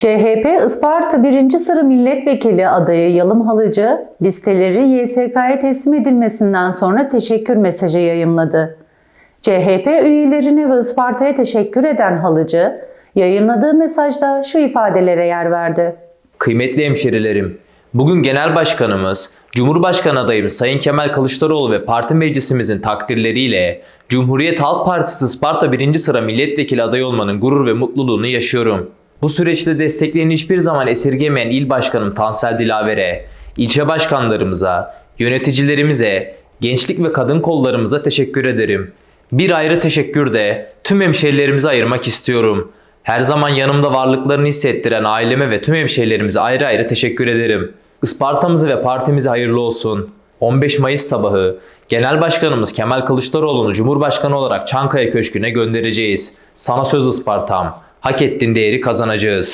CHP Isparta 1. sıra milletvekili adayı Yalım Halıcı listeleri YSK'ya teslim edilmesinden sonra teşekkür mesajı yayımladı. CHP üyelerine ve Isparta'ya teşekkür eden Halıcı, yayınladığı mesajda şu ifadelere yer verdi. Kıymetli hemşerilerim, bugün Genel Başkanımız, Cumhurbaşkanı adayımız Sayın Kemal Kılıçdaroğlu ve parti meclisimizin takdirleriyle Cumhuriyet Halk Partisi Isparta 1. sıra milletvekili adayı olmanın gurur ve mutluluğunu yaşıyorum. Bu süreçte desteklerini hiçbir zaman esirgemeyen il başkanım Tansel Dilaver'e, ilçe başkanlarımıza, yöneticilerimize, gençlik ve kadın kollarımıza teşekkür ederim. Bir ayrı teşekkür de tüm hemşehrilerimize ayırmak istiyorum. Her zaman yanımda varlıklarını hissettiren aileme ve tüm hemşehrilerimize ayrı ayrı teşekkür ederim. Isparta'mızı ve partimize hayırlı olsun. 15 Mayıs sabahı Genel Başkanımız Kemal Kılıçdaroğlu'nu Cumhurbaşkanı olarak Çankaya Köşkü'ne göndereceğiz. Sana söz Ispartam. Hak ettiğin değeri kazanacağız.